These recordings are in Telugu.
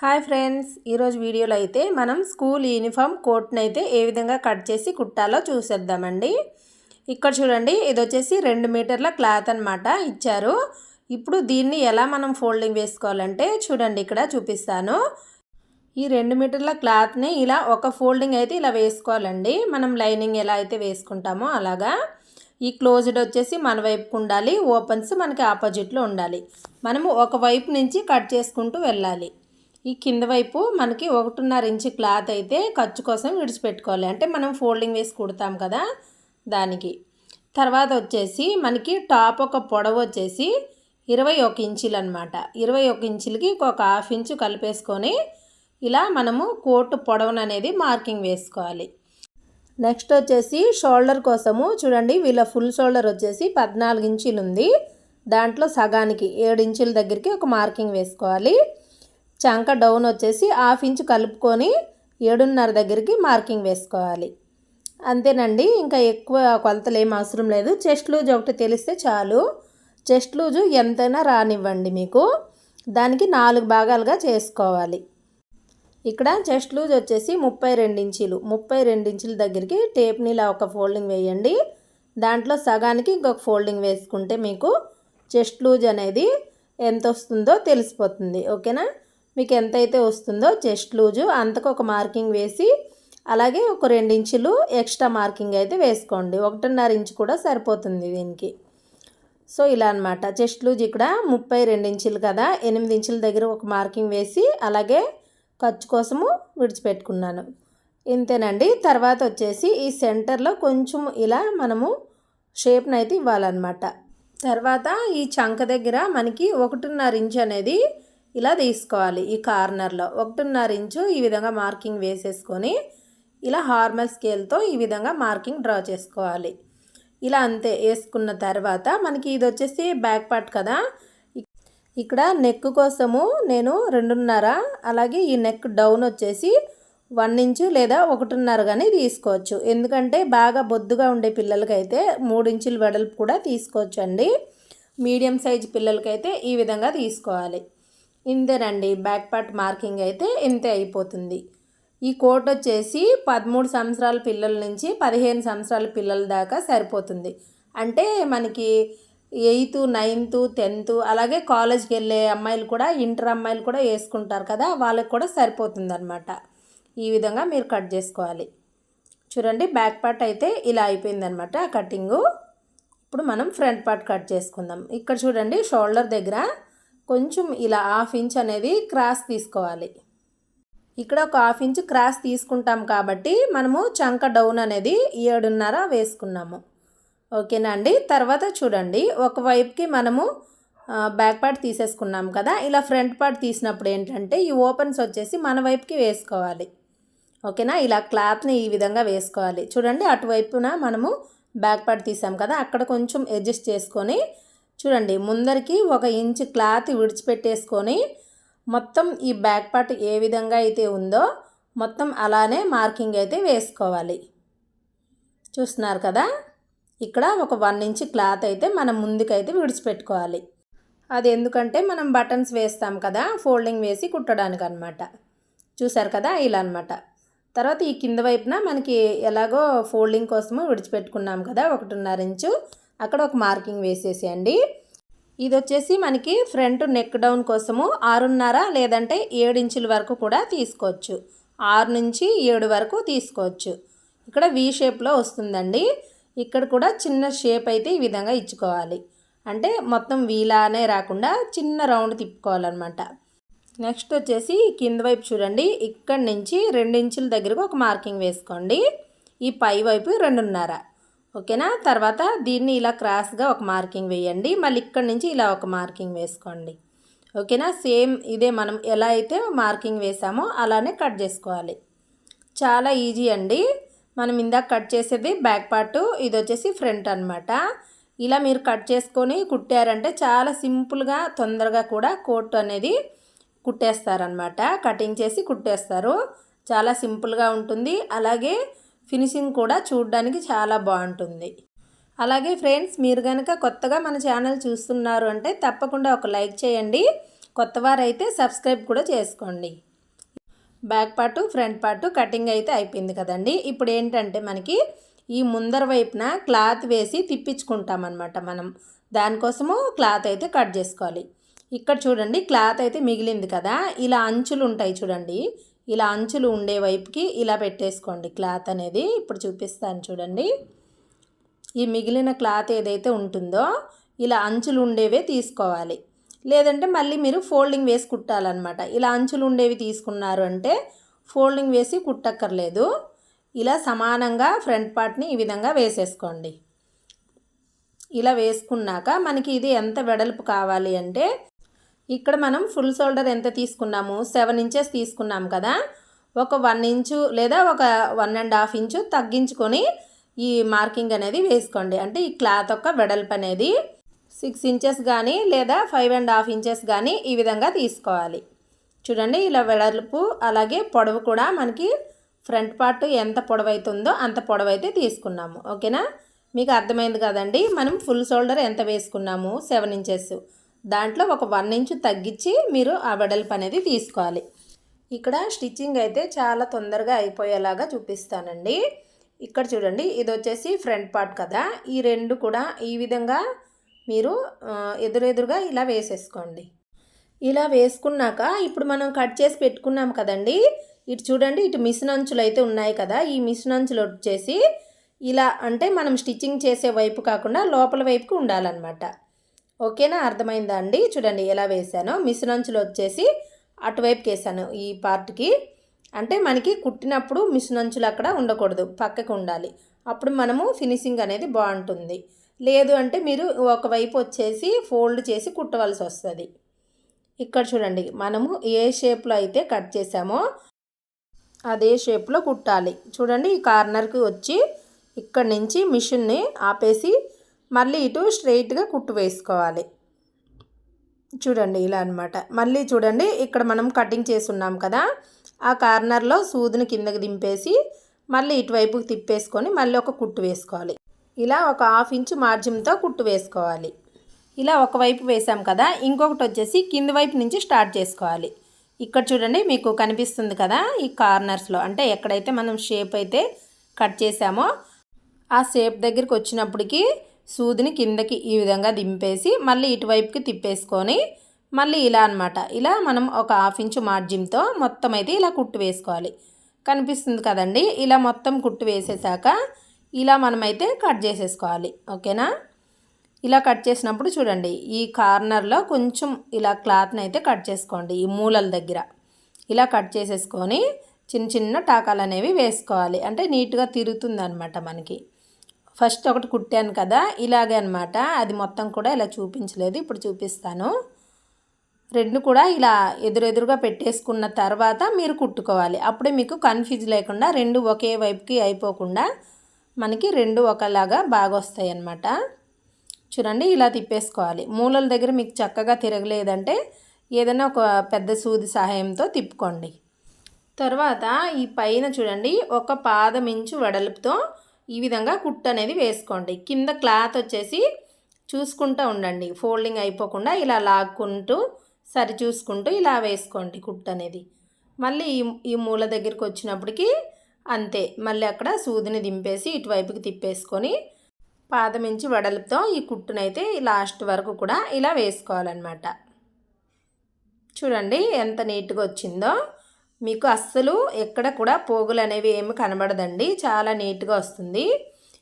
హాయ్ ఫ్రెండ్స్ ఈరోజు వీడియోలో అయితే మనం స్కూల్ యూనిఫామ్ కోట్ని అయితే ఏ విధంగా కట్ చేసి కుట్టాలో చూసేద్దామండి. ఇక్కడ చూడండి ఇది వచ్చేసి రెండు మీటర్ల క్లాత్ అనమాట ఇచ్చారు. ఇప్పుడు దీన్ని ఎలా మనం ఫోల్డింగ్ వేసుకోవాలంటే చూడండి ఇక్కడ చూపిస్తాను. ఈ రెండు మీటర్ల క్లాత్ని ఇలా ఒక ఫోల్డింగ్ అయితే ఇలా వేసుకోవాలండి. మనం లైనింగ్ ఎలా అయితే వేసుకుంటామో అలాగా. ఈ క్లోజ్డ్ వచ్చేసి మన వైపుకు ఉండాలి ఓపెన్స్ మనకి ఆపోజిట్లో ఉండాలి. మనము ఒక వైపు నుంచి కట్ చేసుకుంటూ వెళ్ళాలి. ఈ కింద వైపు మనకి ఒకటిన్నర ఇంచు క్లాత్ అయితే ఖర్చు కోసం విడిచిపెట్టుకోవాలి. అంటే మనం ఫోల్డింగ్ వేసి కుడతాం కదా దానికి. తర్వాత వచ్చేసి మనకి టాప్ ఒక పొడవు వచ్చేసి ఇరవై ఒక ఇంచులు అనమాట ఇరవై ఒక ఇంచులకి ఒక హాఫ్ ఇంచు కలిపేసుకొని ఇలా మనము కోటు పొడవును అనేది మార్కింగ్ వేసుకోవాలి. నెక్స్ట్ వచ్చేసి షోల్డర్ కోసము చూడండి వీళ్ళ ఫుల్ షోల్డర్ వచ్చేసి పద్నాలుగు ఇంచులు ఉంది. దాంట్లో సగానికి ఏడు ఇంచుల దగ్గరికి ఒక మార్కింగ్ వేసుకోవాలి. చంక డౌన్ వచ్చేసి హాఫ్ ఇంచ్ కలుపుకొని ఏడున్నర దగ్గరికి మార్కింగ్ వేసుకోవాలి. అంతేనండి ఇంకా ఎక్కువ కొలతలు ఏం అవసరం లేదు. చెస్ట్ లూజ్ ఒకటి తెలిస్తే చాలు. చెస్ట్ లూజు ఎంతైనా రానివ్వండి మీకు. దానికి నాలుగు భాగాలుగా చేసుకోవాలి. ఇక్కడ చెస్ట్ లూజ్ వచ్చేసి ముప్పై ఇంచులు. ముప్పై ఇంచుల దగ్గరికి టేప్ని ఇలా ఒక ఫోల్డింగ్ వేయండి. దాంట్లో సగానికి ఇంకొక ఫోల్డింగ్ వేసుకుంటే మీకు చెస్ట్ లూజ్ అనేది ఎంత వస్తుందో తెలిసిపోతుంది. ఓకేనా? మీకు ఎంతైతే వస్తుందో చెస్ట్ లూజు అంతకు ఒక మార్కింగ్ వేసి అలాగే ఒక రెండు ఇంచులు ఎక్స్ట్రా మార్కింగ్ అయితే వేసుకోండి. ఒకటిన్నర ఇంచు కూడా సరిపోతుంది దీనికి. సో ఇలా అనమాట చెస్ట్ లూజ్ ఇక్కడ ముప్పై రెండు ఇంచులు కదా. ఎనిమిది ఇంచుల దగ్గర ఒక మార్కింగ్ వేసి అలాగే ఖర్చు కోసము విడిచిపెట్టుకున్నాను. ఇంతేనండి. తర్వాత వచ్చేసి ఈ సెంటర్లో కొంచెం ఇలా మనము షేప్ని అయితే ఇవ్వాలన్నమాట. తర్వాత ఈ చంక దగ్గర మనకి ఒకటిన్నర ఇంచు అనేది ఇలా తీసుకోవాలి ఈ కార్నర్లో. ఒకటిన్నర ఇంచు ఈ విధంగా మార్కింగ్ వేసేసుకొని ఇలా హార్మల్ స్కేల్తో ఈ విధంగా మార్కింగ్ డ్రా చేసుకోవాలి. ఇలా అంతే వేసుకున్న తర్వాత మనకి ఇది వచ్చేసి బ్యాక్ పార్ట్ కదా. ఇక్కడ నెక్ కోసము నేను రెండున్నర అలాగే ఈ నెక్ డౌన్ వచ్చేసి వన్ ఇంచు లేదా ఒకటిన్నర కానీ తీసుకోవచ్చు. ఎందుకంటే బాగా బొద్దుగా ఉండే పిల్లలకైతే మూడు ఇంచుల వెడల్పు కూడా తీసుకోవచ్చు అండి మీడియం సైజ్ పిల్లలకైతే ఈ విధంగా తీసుకోవాలి. ఇంతేనండి బ్యాక్ పార్ట్ మార్కింగ్ అయితే ఇంతే అయిపోతుంది. ఈ కోట్ వచ్చేసి పదమూడు సంవత్సరాల పిల్లల నుంచి పదిహేను సంవత్సరాల పిల్లల దాకా సరిపోతుంది. అంటే మనకి ఎయిత్ నైన్త్ టెన్త్ అలాగే కాలేజ్కి వెళ్ళే అమ్మాయిలు కూడా ఇంటర్ అమ్మాయిలు కూడా వేసుకుంటారు కదా వాళ్ళకి కూడా సరిపోతుంది అనమాట ఈ విధంగా మీరు కట్ చేసుకోవాలి. చూడండి బ్యాక్ పార్ట్ అయితే ఇలా అయిపోయిందనమాట కటింగు ఇప్పుడు మనం ఫ్రంట్ పార్ట్ కట్ చేసుకుందాం. ఇక్కడ చూడండి షోల్డర్ దగ్గర కొంచెం ఇలా హాఫ్ ఇంచ్ అనేది క్రాస్ తీసుకోవాలి. ఇక్కడ ఒక హాఫ్ ఇంచ్ క్రాస్ తీసుకుంటాం కాబట్టి మనము చంక డౌన్ అనేది ఏడున్నర వేసుకున్నాము. ఓకేనా అండి? తర్వాత చూడండి. ఒకవైపుకి మనము బ్యాక్ పార్ట్ తీసేసుకున్నాం కదా. ఇలా ఫ్రంట్ పార్ట్ తీసినప్పుడు ఏంటంటే ఈ ఓపెన్స్ వచ్చేసి మన వైపుకి వేసుకోవాలి. ఓకేనా? ఇలా క్లాత్ని ఈ విధంగా వేసుకోవాలి. చూడండి అటువైపున మనము బ్యాక్ పార్ట్ తీసాం కదా. అక్కడ కొంచెం అడ్జస్ట్ చేసుకొని చూడండి ముందరికి ఒక ఇంచ్ క్లాత్ విడిచిపెట్టేసుకొని మొత్తం ఈ బ్యాక్ పార్ట్ ఏ విధంగా అయితే ఉందో మొత్తం అలానే మార్కింగ్ అయితే వేసుకోవాలి. చూస్తున్నారు కదా? ఇక్కడ ఒక వన్ ఇంచ్ క్లాత్ అయితే మనం ముందుకైతే విడిచిపెట్టుకోవాలి. అది ఎందుకంటే మనం బటన్స్ వేస్తాం కదా ఫోల్డింగ్ వేసి కుట్టడానికి అనమాట చూసారు కదా? ఇలా అనమాట తర్వాత ఈ కింద వైపున మనకి ఎలాగో ఫోల్డింగ్ కోసము విడిచిపెట్టుకున్నాం కదా ఒకటిన్నర ఇంచు. అక్కడ ఒక మార్కింగ్ వేసేసేయండి. ఇది వచ్చేసి మనకి ఫ్రంట్ నెక్ డౌన్ కోసము ఆరున్నర లేదంటే ఏడు ఇంచుల వరకు కూడా తీసుకోవచ్చు. ఆరు నుంచి ఏడు వరకు తీసుకోవచ్చు. ఇక్కడ వి షేప్లో వస్తుందండి. ఇక్కడ కూడా చిన్న షేప్ అయితే ఈ విధంగా ఇచ్చుకోవాలి. అంటే మొత్తం వీలానే రాకుండా చిన్న రౌండ్ తిప్పుకోవాలన్నమాట. నెక్స్ట్ వచ్చేసి కింద వైపు చూడండి. ఇక్కడ నుంచి రెండు ఇంచుల దగ్గరకు ఒక మార్కింగ్ వేసుకోండి. ఈ పై వైపు రెండున్నర. ఓకేనా? తర్వాత దీన్ని ఇలా క్రాస్గా ఒక మార్కింగ్ వేయండి. మళ్ళీ ఇక్కడ నుంచి ఇలా ఒక మార్కింగ్ వేసుకోండి. ఓకేనా? సేమ్ ఇదే మనం ఎలా అయితే మార్కింగ్ వేసామో అలానే కట్ చేసుకోవాలి. చాలా ఈజీ అండి. మనం ఇందాక కట్ చేసేది బ్యాక్ పార్ట్ ఇది వచ్చేసి ఫ్రంట్ అనమాట ఇలా మీరు కట్ చేసుకొని కుట్టారంటే చాలా సింపుల్గా తొందరగా కూడా కోట్ అనేది కుట్టేస్తారనమాట కటింగ్ చేసి కుట్టేస్తారు. చాలా సింపుల్గా ఉంటుంది. అలాగే ఫినిషింగ్ కూడా చూడడానికి చాలా బాగుంటుంది. అలాగే ఫ్రెండ్స్ మీరు కనుక కొత్తగా మన ఛానల్ చూస్తున్నారు అంటే తప్పకుండా ఒక లైక్ చేయండి. కొత్తవారైతే సబ్స్క్రైబ్ కూడా చేసుకోండి. Back part front part cutting అయితే అయిపోయింది కదండి. ఇప్పుడు ఏంటంటే మనకి ఈ ముందర వైపున క్లాత్ వేసి తిప్పించుకుంటామన్నమాట మనం. దానికోసము క్లాత్ అయితే కట్ చేసుకోవాలి. ఇక్కడ చూడండి క్లాత్ అయితే మిగిలింది కదా. ఇలా అంచులు ఉంటాయి చూడండి. ఇలా అంచులు ఉండే వైపుకి ఇలా పెట్టేసుకోండి. క్లాత్ అనేది ఇప్పుడు చూపిస్తాను చూడండి. ఈ మిగిలిన క్లాత్ ఏదైతే ఉంటుందో ఇలా అంచులు ఉండేవే తీసుకోవాలి. లేదంటే మళ్ళీ మీరు ఫోల్డింగ్ వేసి కుట్టాలన్నమాట. ఇలా అంచులు ఉండేవి తీసుకున్నారు అంటే ఫోల్డింగ్ వేసి కుట్టక్కర్లేదు. ఇలా సమానంగా ఫ్రంట్ పార్ట్ని ఈ విధంగా వేసేసుకోండి. ఇలా వేసుకున్నాక మనకి ఇది ఎంత వెడల్పు కావాలి అంటే ఇక్కడ మనం ఫుల్ షోల్డర్ ఎంత తీసుకున్నాము? సెవెన్ ఇంచెస్ తీసుకున్నాం కదా. ఒక వన్ ఇంచు లేదా ఒక వన్ అండ్ హాఫ్ ఇంచు తగ్గించుకొని ఈ మార్కింగ్ అనేది వేసుకోండి. అంటే ఈ క్లాత్ యొక్క వెడల్పు అనేది సిక్స్ ఇంచెస్ కానీ లేదా ఫైవ్ అండ్ హాఫ్ ఇంచెస్ కానీ ఈ విధంగా తీసుకోవాలి. చూడండి ఇలా వెడల్పు అలాగే పొడవు కూడా మనకి ఫ్రంట్ పార్ట్ ఎంత పొడవైతుందో అంత పొడవైతే తీసుకున్నాము. ఓకేనా? మీకు అర్థమైంది కదండి? మనం ఫుల్ షోల్డర్ ఎంత వేసుకున్నాము? సెవెన్ ఇంచెస్ దాంట్లో ఒక వన్ ఇంచ్ తగ్గించి మీరు ఆ వెడల్పు అనేది తీసుకోవాలి. ఇక్కడ స్టిచ్చింగ్ అయితే చాలా తొందరగా అయిపోయేలాగా చూపిస్తానండి. ఇక్కడ చూడండి ఇది వచ్చేసి ఫ్రంట్ పార్ట్ కదా. ఈ రెండు కూడా ఈ విధంగా మీరు ఎదురెదురుగా ఇలా వేసేసుకోండి. ఇలా వేసుకున్నాక ఇప్పుడు మనం కట్ చేసి పెట్టుకున్నాం కదండి. ఇటు చూడండి ఇటు మిషన్ అంచులు అయితే ఉన్నాయి కదా. ఈ మిషన్ అంచులు వచ్చేసి ఇలా అంటే మనం స్టిచ్చింగ్ చేసే వైపు కాకుండా లోపల వైపుకి ఉండాలన్నమాట. ఓకేనా? అర్థమైందా అండి? చూడండి ఎలా వేసానో మిషన్ అంచులు వచ్చేసి అటువైపుకి వేసాను ఈ పార్ట్కి. అంటే మనకి కుట్టినప్పుడు మిషన్ అంచులు అక్కడ ఉండకూడదు పక్కకు ఉండాలి. అప్పుడు మనము ఫినిషింగ్ అనేది బాగుంటుంది. లేదు అంటే మీరు ఒకవైపు వచ్చేసి ఫోల్డ్ చేసి కుట్టవలసి వస్తుంది. ఇక్కడ చూడండి మనము ఏ షేప్లో అయితే కట్ చేసామో అదే షేప్లో కుట్టాలి. చూడండి ఈ కార్నర్కి వచ్చి ఇక్కడ నుంచి మిషన్ని ఆపేసి మళ్ళీ ఇటు స్ట్రైట్గా కుట్టు వేసుకోవాలి. చూడండి ఇలా అనమాట మళ్ళీ చూడండి ఇక్కడ మనం కటింగ్ చేసి ఉన్నాం కదా ఆ కార్నర్లో సూదిని కిందకి దింపేసి మళ్ళీ ఇటువైపుకి తిప్పేసుకొని మళ్ళీ ఒక కుట్టు వేసుకోవాలి. ఇలా ఒక హాఫ్ ఇంచ్ మార్జిన్తో కుట్టు వేసుకోవాలి. ఇలా ఒకవైపు వేసాం కదా ఇంకొకటి వచ్చేసి కింది వైపు నుంచి స్టార్ట్ చేసుకోవాలి. ఇక్కడ చూడండి మీకు కనిపిస్తుంది కదా ఈ కార్నర్స్లో అంటే ఎక్కడైతే మనం షేప్ అయితే కట్ చేసామో ఆ షేప్ దగ్గరికి వచ్చినప్పటికీ సూదిని కిందకి ఈ విధంగా దింపేసి మళ్ళీ ఇటువైపుకి తిప్పేసుకొని మళ్ళీ ఇలా అనమాట ఇలా మనం ఒక హాఫ్ ఇంచు మార్జిన్తో మొత్తం అయితే ఇలా కుట్టు వేసుకోవాలి. కనిపిస్తుంది కదండి? ఇలా మొత్తం కుట్టు వేసేసాక ఇలా మనమైతే కట్ చేసేసుకోవాలి. ఓకేనా? ఇలా కట్ చేసినప్పుడు చూడండి ఈ కార్నర్లో కొంచెం ఇలా క్లాత్ని అయితే కట్ చేసుకోండి ఈ మూలల దగ్గర. ఇలా కట్ చేసేసుకొని చిన్న చిన్న టాకాలు అనేవి వేసుకోవాలి. అంటే నీట్గా తిరుగుతుంది అనమాట మనకి. ఫస్ట్ ఒకటి కుట్టాను కదా ఇలాగే అనమాట అది మొత్తం కూడా ఇలా చూపించలేదు ఇప్పుడు చూపిస్తాను. రెండు కూడా ఇలా ఎదురెదురుగా పెట్టేసుకున్న తర్వాత మీరు కుట్టుకోవాలి. అప్పుడే మీకు కన్ఫ్యూజ్ లేకుండా రెండు ఒకే వైపుకి అయిపోకుండా మనకి రెండు ఒకలాగా బాగా వస్తాయి అన్నమాట. చూడండి ఇలా తిప్పేసుకోవాలి. మూలల దగ్గర మీకు చక్కగా తిరగలేదంటే ఏదైనా ఒక పెద్ద సూది సహాయంతో తిప్పుకోండి. తర్వాత ఈ పైన చూడండి ఒక పాదం ఇంచు వెడల్పుతో ఈ విధంగా కుట్ అనేది వేసుకోండి. కింద క్లాత్ వచ్చేసి చూసుకుంటూ ఉండండి. ఫోల్డింగ్ అయిపోకుండా ఇలా లాక్కుంటూ సరి చూసుకుంటూ ఇలా వేసుకోండి కుట్ అనేది. మళ్ళీ ఈ ఈ మూల దగ్గరికి వచ్చినప్పటికి అంతే. మళ్ళీ అక్కడ సూదిని దింపేసి ఇటువైపుకి తిప్పేసుకొని పాదమించి వడలతో ఈ కుట్టునైతే లాస్ట్ వరకు కూడా ఇలా వేసుకోవాలన్నమాట. చూడండి ఎంత నీట్గా వచ్చిందో. మీకు అస్సలు ఎక్కడ కూడా పోగులు అనేవి ఏమి కనబడదండి. చాలా నీట్గా వస్తుంది.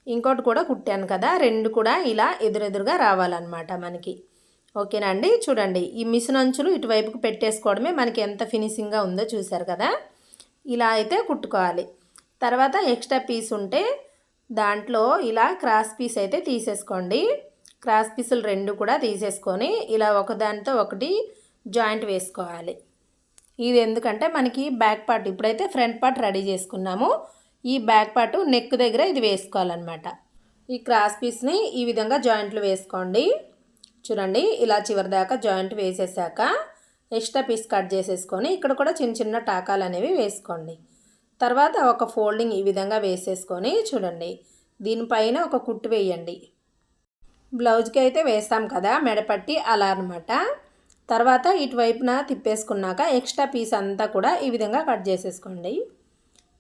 ఇంకోటి కూడా కుట్టాను కదా రెండు కూడా ఇలా ఎదురెదురుగా రావాలన్నమాట మనకి. ఓకేనా అండి? చూడండి ఈ మిషన్ అంచులు ఇటువైపుకు పెట్టేసుకోవడమే మనకి ఎంత ఫినిషింగ్గా ఉందో చూసారు కదా. ఇలా అయితే కుట్టుకోవాలి. తర్వాత ఎక్స్ట్రా పీస్ ఉంటే దాంట్లో ఇలా క్రాస్ పీస్ అయితే తీసేసుకోండి. క్రాస్ పీసులు రెండు కూడా తీసేసుకొని ఇలా ఒకదానితో ఒకటి జాయింట్ వేసుకోవాలి. ఇది ఎందుకంటే మనకి బ్యాక్ పార్ట్ ఇప్పుడైతే ఫ్రంట్ పార్ట్ రెడీ చేసుకున్నాము. ఈ బ్యాక్ పార్ట్ నెక్ దగ్గర ఇది వేసుకోవాలన్నమాట. ఈ క్రాస్ పీస్ని ఈ విధంగా జాయింట్లు వేసుకోండి. చూడండి ఇలా చివరి దాకా జాయింట్ వేసేసాక ఎక్స్ట్రా పీస్ కట్ చేసేసుకొని ఇక్కడ కూడా చిన్న చిన్న టాకాలు అనేవి వేసుకోండి. తర్వాత ఒక ఫోల్డింగ్ ఈ విధంగా వేసేసుకొని చూడండి దీనిపైన ఒక కుట్టు వేయండి. బ్లౌజ్కి అయితే వేస్తాం కదా మెడపట్టి అలా అనమాట తర్వాత ఇటువైపున తిప్పేసుకున్నాక ఎక్స్ట్రా పీస్ అంతా కూడా ఈ విధంగా కట్ చేసేసుకోండి.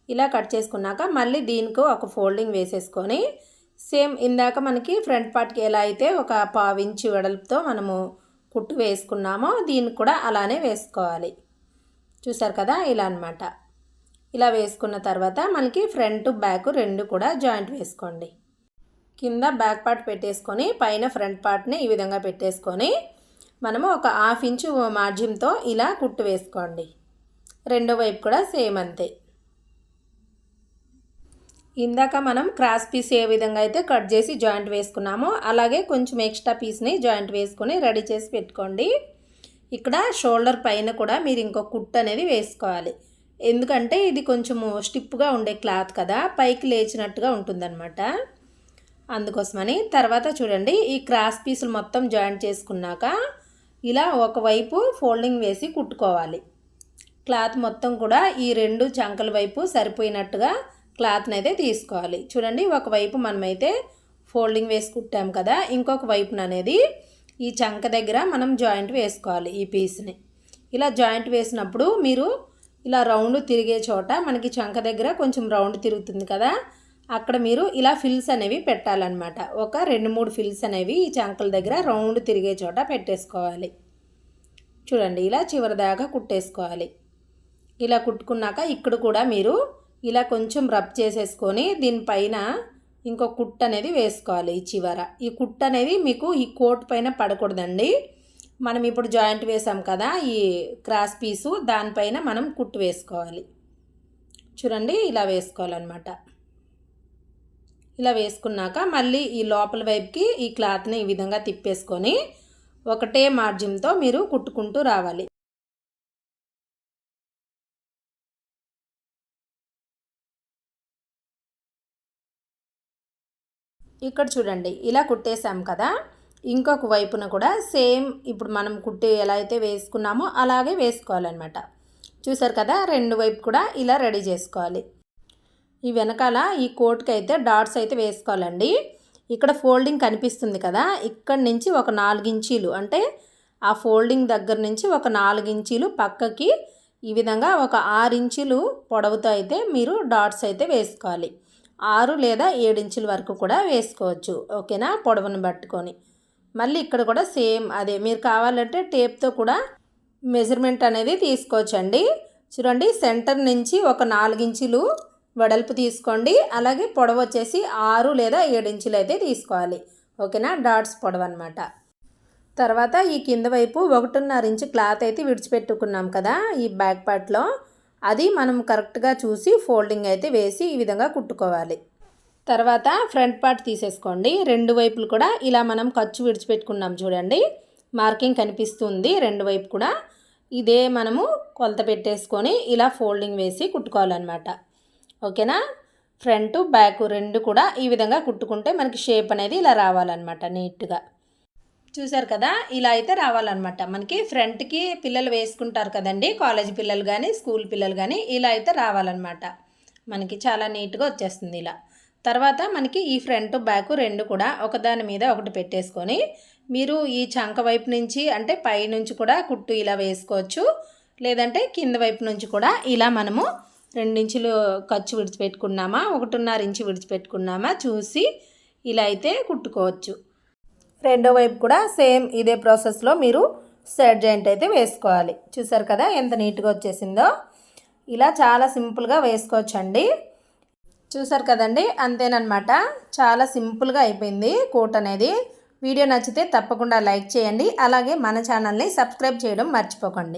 ఇలా కట్ చేసుకున్నాక మళ్ళీ దీనికి ఒక ఫోల్డింగ్ వేసేసుకొని సేమ్ ఇందాక మనకి ఫ్రంట్ పార్ట్కి ఎలా అయితే ఒక పావించి వెడల్పుతో మనము కుట్టు వేసుకున్నామో దీనికి కూడా అలానే వేసుకోవాలి. చూసారు కదా? ఇలా అనమాట ఇలా వేసుకున్న తర్వాత మనకి ఫ్రంట్ బ్యాక్ రెండు కూడా జాయింట్ వేసుకోండి. కింద బ్యాక్ పార్ట్ పెట్టేసుకొని పైన ఫ్రంట్ పార్ట్ని ఈ విధంగా పెట్టేసుకొని మనము ఒక హాఫ్ ఇంచు మార్జిన్తో ఇలా కుట్టు వేసుకోండి. రెండో వైపు కూడా సేమ్ అంతే. ఇందాక మనం క్రాస్ పీస్ ఏ విధంగా అయితే కట్ చేసి జాయింట్ వేసుకున్నామో అలాగే కొంచెం ఎక్స్ట్రా పీస్ని జాయింట్ వేసుకొని రెడీ చేసి పెట్టుకోండి. ఇక్కడ షోల్డర్ పైన కూడా మీరు ఇంకో కుట్ అనేది వేసుకోవాలి. ఎందుకంటే ఇది కొంచెము స్టిప్గా ఉండే క్లాత్ కదా పైకి లేచినట్టుగా ఉంటుందన్నమాట. అందుకోసమని తర్వాత చూడండి ఈ క్రాస్ పీసులు మొత్తం జాయింట్ చేసుకున్నాక ఇలా ఒకవైపు ఫోల్డింగ్ వేసి కుట్టుకోవాలి. క్లాత్ మొత్తం కూడా ఈ రెండు చంకల వైపు సరిపోయినట్టుగా క్లాత్ని అయితే తీసుకోవాలి. చూడండి ఒకవైపు మనమైతే ఫోల్డింగ్ వేసి కుట్టాం కదా ఇంకొక వైపున అనేది ఈ చంక దగ్గర మనం జాయింట్ వేసుకోవాలి ఈ పీస్ని. ఇలా జాయింట్ వేసినప్పుడు మీరు ఇలా రౌండ్ తిరిగే చోట మనకి చంక దగ్గర కొంచెం రౌండ్ తిరుగుతుంది కదా అక్కడ మీరు ఇలా ఫిల్స్ అనేవి పెట్టాలన్నమాట. ఒక రెండు మూడు ఫిల్స్ అనేవి ఈ చంకల దగ్గర రౌండ్ తిరిగే చోట పెట్టేసుకోవాలి. చూడండి ఇలా చివరి దాకా కుట్టేసుకోవాలి. ఇలా కుట్టుకున్నాక ఇక్కడ కూడా మీరు ఇలా కొంచెం రబ్ చేసేసుకొని దీనిపైన ఇంకో కుట్ అనేది వేసుకోవాలి ఈ చివర. ఈ కుట్ అనేది మీకు ఈ కోట్ పైన పడకూడదండి. మనం ఇప్పుడు జాయింట్ వేసాం కదా ఈ క్రాస్ పీసు దానిపైన మనం కుట్టు వేసుకోవాలి. చూడండి ఇలా వేసుకోవాలన్నమాట. ఇలా వేసుకున్నాక మళ్ళీ ఈ లోపల వైపుకి ఈ క్లాత్ని ఈ విధంగా తిప్పేసుకొని ఒకటే మార్జిన్తో మీరు కుట్టుకుంటూ రావాలి. ఇక్కడ చూడండి ఇలా కుట్టేశాం కదా. ఇంకొక వైపున కూడా సేమ్ ఇప్పుడు మనం కుట్టి ఎలా అయితే వేసుకున్నామో అలాగే వేసుకోవాలన్నమాట. చూసారు కదా రెండు వైపు కూడా ఇలా రెడీ చేసుకోవాలి. ఈ వెనకాల ఈ కోట్కి అయితే డాట్స్ అయితే వేసుకోవాలండి. ఇక్కడ ఫోల్డింగ్ కనిపిస్తుంది కదా ఇక్కడ నుంచి ఒక నాలుగించీలు అంటే ఆ ఫోల్డింగ్ దగ్గర నుంచి ఒక నాలుగించీలు పక్కకి ఈ విధంగా ఒక ఆరు ఇంచులు పొడవుతో అయితే మీరు డాట్స్ అయితే వేసుకోవాలి. ఆరు లేదా ఏడు ఇంచుల వరకు కూడా వేసుకోవచ్చు ఓకేనా? పొడవును పట్టుకొని. మళ్ళీ ఇక్కడ కూడా సేమ్ అదే మీరు కావాలంటే టేప్తో కూడా మెజర్మెంట్ అనేది తీసుకోవచ్చండి. చూడండి సెంటర్ నుంచి ఒక నాలుగించులు వెడల్పు తీసుకోండి. అలాగే పొడవు వచ్చేసి ఆరు లేదా ఏడు ఇంచులు అయితే తీసుకోవాలి. ఓకేనా? డాట్స్ పొడవు అనమాట తర్వాత ఈ కింద వైపు ఒకటిన్నర ఇంచు క్లాత్ అయితే విడిచిపెట్టుకున్నాం కదా ఈ బ్యాక్ పార్ట్లో. అది మనం కరెక్ట్గా చూసి ఫోల్డింగ్ అయితే వేసి ఈ విధంగా కుట్టుకోవాలి. తర్వాత ఫ్రంట్ పార్ట్ తీసేసుకోండి. రెండు వైపులు కూడా ఇలా మనం ఖర్చు విడిచిపెట్టుకున్నాం చూడండి. మార్కింగ్ కనిపిస్తుంది రెండు వైపు కూడా. ఇదే మనము కొలత పెట్టేసుకొని ఇలా ఫోల్డింగ్ వేసి కుట్టుకోవాలన్నమాట. ఓకేనా? ఫ్రంట్ బ్యాక్ రెండు కూడా ఈ విధంగా కుట్టుకుంటే మనకి షేప్ అనేది ఇలా రావాలన్నమాట నీట్గా. చూసారు కదా? ఇలా అయితే రావాలన్నమాట. మనకి ఫ్రంట్కి పిల్లలు వేసుకుంటారు కదండి. కాలేజ్ పిల్లలు కానీ స్కూల్ పిల్లలు కానీ ఇలా అయితే రావాలన్నమాట. మనకి చాలా నీట్గా వచ్చేస్తుంది ఇలా. తర్వాత మనకి ఈ ఫ్రంట్ బ్యాక్ రెండు కూడా ఒకదాని మీద ఒకటి పెట్టేసుకొని మీరు ఈ చంక వైపు నుంచి అంటే పై నుంచి కూడా కుట్టు ఇలా వేసుకోవచ్చు. లేదంటే కింద వైపు నుంచి కూడా ఇలా మనము రెండించులు ఖర్చు విడిచిపెట్టుకున్నామా? ఒకటిన్నర ఇంచు విడిచిపెట్టుకున్నామా? చూసి ఇలా అయితే కుట్టుకోవచ్చు. రెండో వైపు కూడా సేమ్ ఇదే ప్రాసెస్లో మీరు సెట్ జాయింట్ అయితే వేసుకోవాలి. చూసారు కదా ఎంత నీట్గా వచ్చేసిందో? ఇలా చాలా సింపుల్గా వేసుకోవచ్చండి. చూసారు కదండి? అంతేనమాట చాలా సింపుల్గా అయిపోయింది కోట్ అనేది. వీడియో నచ్చితే తప్పకుండా లైక్ చేయండి. అలాగే మన ఛానల్ని సబ్స్క్రైబ్ చేయడం మర్చిపోకండి.